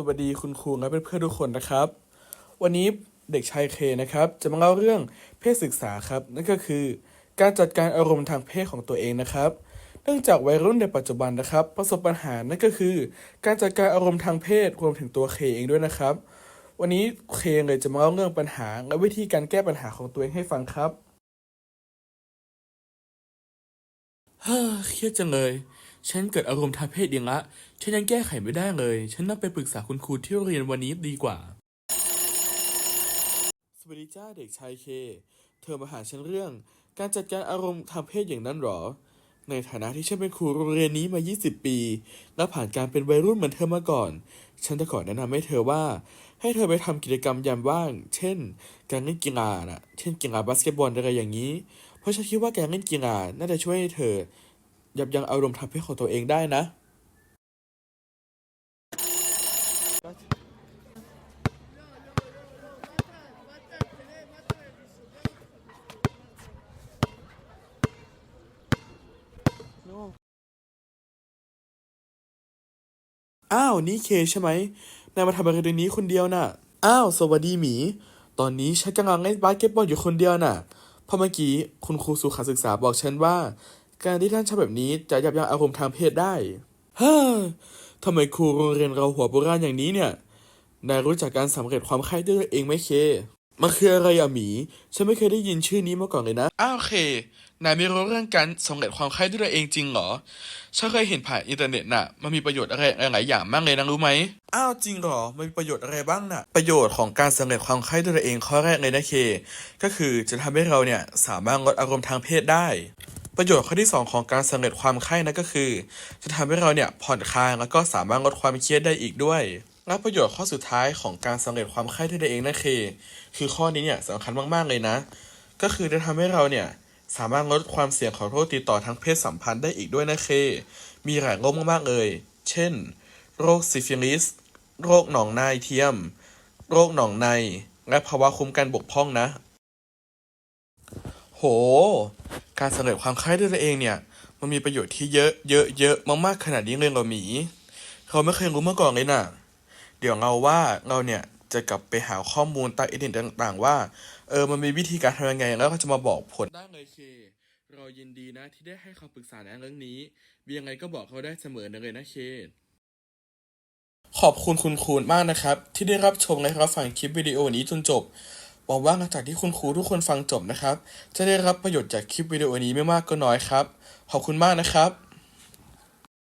สวัสดีคุณครูและเพื่อนๆทุกคนนะครับ วันนี้เด็กชายเคนะครับ จะมาเล่าเรื่องเพศศึกษาครับ นั่นก็คือ การจัดการอารมณ์ทางเพศของตัวเองนะครับ เนื่องจากวัยรุ่นในปัจจุบันนะครับ ประสบปัญหานั่นก็คือ การจัดการอารมณ์ทางเพศรวมถึงตัวเคเองด้วยนะครับ วันนี้เคเลยจะมาเล่าเรื่องปัญหา และวิธีการแก้ปัญหาของตัวเองให้ฟังครับเฮ่าเครียดจังเลย ฉันเกิดอารมณ์ทางเพศอย่างละ ฉันยังแก้ไขไม่ได้เลย ฉันน่าไปปรึกษาคุณครูที่โรงเรียนวันนี้ดีกว่า สวัสดีจ้าเด็กชายเค เธอมาหาฉันเรื่อง การจัดการอารมณ์ทางเพศอย่างนั้นหรอ ในฐานะที่ฉันเป็นครูโรงเรียนนี้มา 20 ปี และผ่านการเป็นวัยรุ่นเหมือนเธอมาก่อน ฉันจะขอแนะนำให้เธอว่า ให้เธอไปทำกิจกรรมยามว่าง เช่น การเล่นกีฬานะเช่นกีฬาบาสเกตบอลอะไรอย่างนี้ เพราะฉันคิดว่าการเล่นกีฬาน่าจะช่วยให้เธอ ยับยั้งอารมณ์ทางเพศของตัวเองได้นะ อ้าวนี่เคใช่ไหมนายมาทำอะไรตรงนี้คนเดียวน่ะ อ้าว สวัสดีหมี ตอนนี้ฉันกำลังเล่นบาสเกตบอลอยู่คนเดียวน่ะเพราะเมื่อกี้คุณครูสุขศึกษาบอกฉันว่า การที่ท่านทำแบบนี้จะยับยั้งอารมณ์ทางเพศได้ฮ่าทำไมครูโรงเรียนเราหัวโบราณอย่างนี้เนี่ย นายรู้จักการสำเร็จความใคร่ด้วยตัวเองไหมเค มันคืออะไรอะหมี ฉันไม่เคยได้ยินชื่อนี้มาก่อนเลยนะ อ้าวเคนายไม่รู้เรื่องการสำเร็จความใคร่ด้วยตัวเองจริงเหรอ ฉันเคยเห็นผ่านอินเทอร์เน็ตน่ะ มันมีประโยชน์อะไรหลายๆอย่างมากเลยนะรู้ไหม อ้าวจริงเหรอ มันมีประโยชน์อะไรบ้างน่ะ ประโยชน์ของการสำเร็จความใคร่ด้วยตัวเองข้อแรกเลยนะเค ก็คือจะทำให้เราเนี่ยสามารถลดอารมณ์ทางเพศได้ ประโยชน์ข้อที่สองของการสำเร็จความใคร่นั่นก็คือ จะทำให้เราเนี่ยผ่อนคลายแล้วก็สามารถลดความเครียดได้อีกด้วยและประโยชน์ข้อสุดท้ายของการสำเร็จความใคร่ด้วยตัวเองนั่นคือคือข้อนี้เนี่ยสำคัญมากๆเลยนะ ก็คือจะทำให้เราเนี่ยสามารถลดความเสี่ยงของโรคติดต่อทางเพศสัมพันธ์ได้อีกด้วยนะเค มีหลายโรคมากๆเลย เช่น โรคซิฟิลิส โรคหนองในเทียม โรคหนองใน และภาวะคุ้มกันบกพร่องนะ โห การสำเร็จความใคร่ด้วยตัวเองเนี่ย มันมีประโยชน์ที่เยอะเยอะเยอะมากๆขนาดนี้เลยเหรอหมีเขาไม่เคยรู้มาก่อนเลยน่ะเดี๋ยวเราว่าเราเนี่ยจะกลับไปหาข้อมูลใต้อินเทอร์เน็ตต่าง ๆ ว่าเออมันมีวิธีการทำยังไงแล้วก็จะมาบอกผลได้เลยเคเรายินดีนะที่ได้ให้คำปรึกษาในเรื่องนี้มียังไงก็บอกเขาได้เสมอเลยนะเคขอบคุณคุณครูมากนะครับ ที่ได้รับชมและรับฟังคลิปวิดีโอนี้จนจบ หวังว่าหลังจากที่คุณครูทุกคนฟังจบนะครับ จะได้รับประโยชน์จากคลิปวิดีโอนี้ไม่มากก็น้อยครับ ขอบคุณมากนะครับ